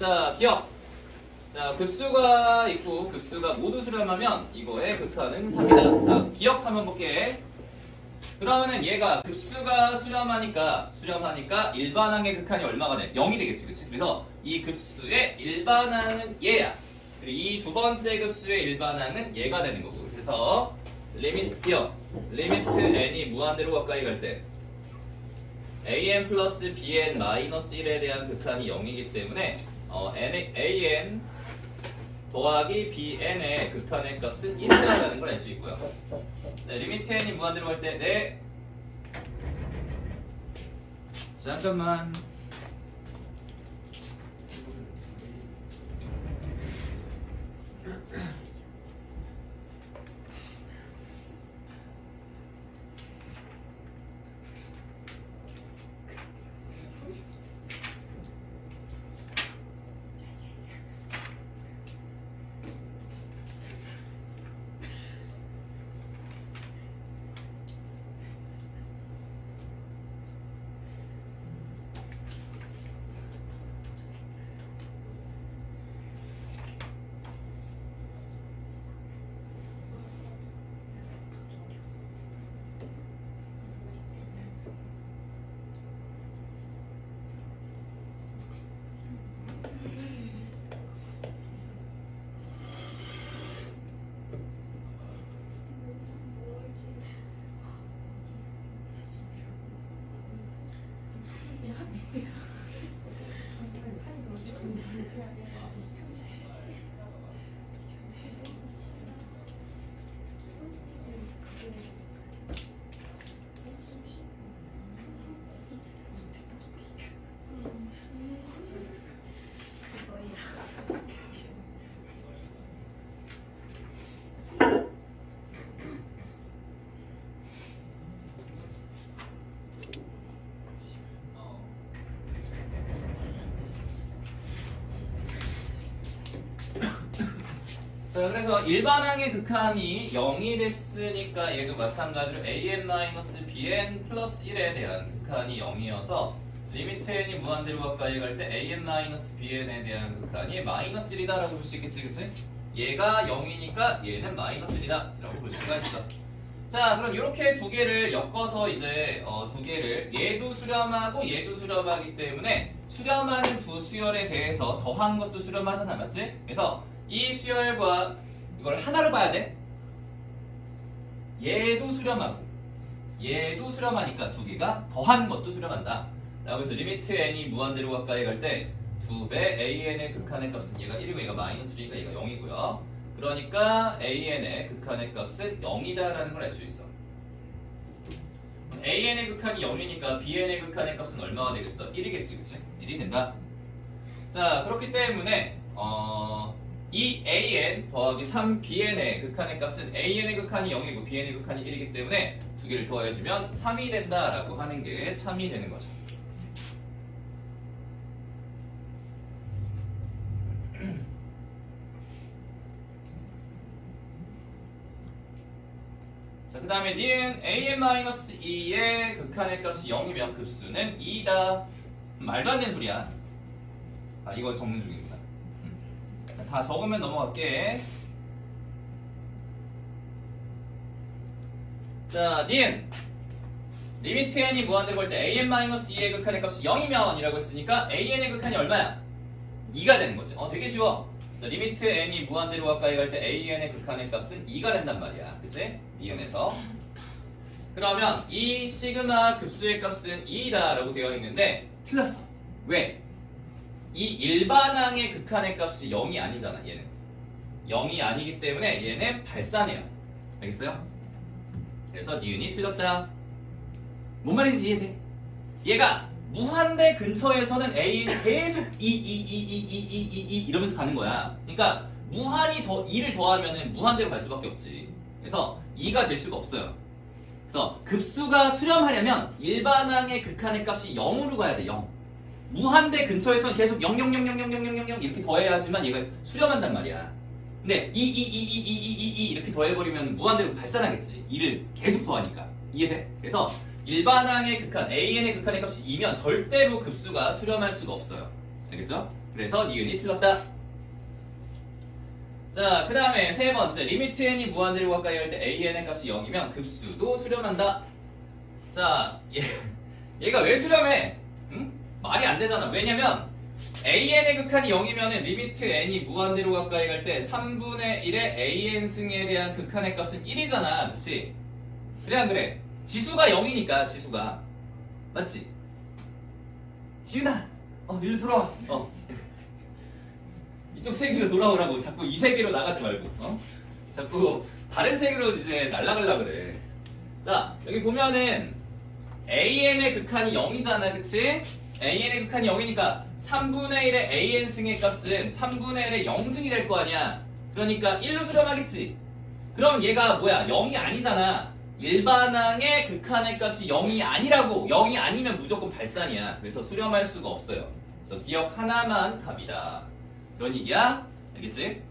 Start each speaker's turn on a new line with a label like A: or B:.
A: 자, 기억. 자, 급수가 있고 급수가 모두 수렴하면 이거의 극한은 3이다. 자, 기억 한번 볼게. 그러면은 얘가 급수가 수렴하니까 수렴하니까 일반항의 극한이 얼마가 돼? 0이 되겠지, 그치? 그래서 이 급수의 일반항은 얘야. 그리고 이 두 번째 급수의 일반항은 얘가 되는 거고. 그래서 리미트 기억. 리미트 n이 무한대로 가까이 갈 때 an 플러스 bn 마이너스 1에 대한 극한이 0이기 때문에 어, n, an 더하기 bn의 극한의 값은 1이다라는 걸 알 수 있고요. 네, 리미트 n이 무한대로 갈 때 네. 잠깐만. 자, 그래서 일반항의 극한이 0이 됐으니까 얘도 마찬가지로 an-bn 플러스 1에 대한 극한이 0이어서 리미트 n이 무한대로 가까이 갈 때 an-bn에 대한 극한이 마이너스 1이다라고 볼 수 있겠지, 그치? 얘가 0이니까 얘는 마이너스 1이다 라고 볼 수가 있어. 자, 그럼 이렇게 두 개를 엮어서 이제 어, 두 개를 얘도 수렴하고 얘도 수렴하기 때문에 수렴하는 두 수열에 대해서 더한 것도 수렴하잖아, 맞지? 그래서 이 수열과 이걸 하나로 봐야 돼. 얘도 수렴하고 얘도 수렴하니까 두 개가 더한 것도 수렴한다. 라고 해서 리미트 n이 무한대로 가까이 갈 때 두 배 an의 극한의 값은 얘가 1이고 얘가 마이너스 1이니까 얘가 0이고요. 그러니까 an의 극한의 값은 0이다라는 걸 알 수 있어. an의 극한이 0이니까 bn의 극한의 값은 얼마가 되겠어? 1이겠지, 그치? 1이 된다. 자, 그렇기 때문에 어, 이 an 더하기 3bn의 극한의 값은 an의 극한이 0이고 bn의 극한이 1이기 때문에 두 개를 더해주면 3이 된다라고 하는 게 참이 되는 거죠. 자, 그 다음에 니은 an-2의 극한의 값이 0이면 급수는 2다. 말도 안 되는 소리야. 아, 이거 적는 중입니다. 음. 다 적으면 넘어갈게. 자, 니은 리미트 n이 무한대로 볼때 an-2의 극한의 값이 0이면 이라고 했으니까 an의 극한이 얼마야? 2가 되는 거지. 어, 되게 쉬워. 자, 리미트 n이 무한대로 가까이 갈 때 an의 극한의 값은 2가 된단 말이야. 그치? 니은에서. 그러면 이 시그마 급수의 값은 2이다 라고 되어 있는데 틀렸어. 왜? 이 일반항의 극한의 값이 0이 아니잖아, 얘는. 0이 아니기 때문에 얘는 발산해요. 알겠어요? 그래서 니은이 틀렸다. 뭔 말인지 이해돼? 얘가 무한대 근처에서는 A는 계속 2, 2, 2, 2, 2, 2, 2, 2 이러면서 가는 거야. 그러니까 무한이 더 2를 더하면은 무한대로 갈 수밖에 없지. 그래서 2가 될 수가 없어요. 그래서 급수가 수렴하려면 일반항의 극한의 값이 0으로 가야 돼, 0. 무한대 근처에서는 계속 0, 0, 0, 0, 0, 0, 0, 0, 0 이렇게 더해야지만 얘가 수렴한단 말이야. 근데 2, 2, 2, 2, 2, 2, 2, 2 이렇게 더해버리면 무한대로 발산하겠지. 2를 계속 더하니까. 이해돼? 그래서 일반항의 극한, AN의 극한의 값이 2면 절대로 급수가 수렴할 수가 없어요. 알겠죠? 그래서 니은이 틀렸다. 자, 그 다음에 세 번째 리미트 n이 무한대로 가까이 할 때 an의 값이 0이면 급수도 수렴한다. 자, 얘, 얘가 왜 수렴해? 응? 말이 안 되잖아. 왜냐면 an의 극한이 0이면 리미트 n이 무한대로 가까이 갈 때 3분의 1의 an 승에 대한 극한의 값은 1이잖아. 그치? 그래 안 그래? 지수가 0이니까 지수가 맞지? 지은아 어 일로 들어와 어 이쪽 세계로 돌아오라고 자꾸 이 세계로 나가지 말고 어? 자꾸 다른 세계로 이제 날아가려 그래 자 여기 보면은 an의 극한이 0이잖아 그치? An의 극한이 0이니까 3분의 1의 an 승의 값은 3분의 1의 0승이 될 거 아니야. 그러니까 1로 수렴하겠지. 그럼 얘가 뭐야? 0이 아니잖아. 일반항의 극한의 값이 0이 아니라고. 0이 아니면 무조건 발산이야. 그래서 수렴할 수가 없어요. 그래서 기억 하나만 답이다. 그런 얘기야? 알겠지?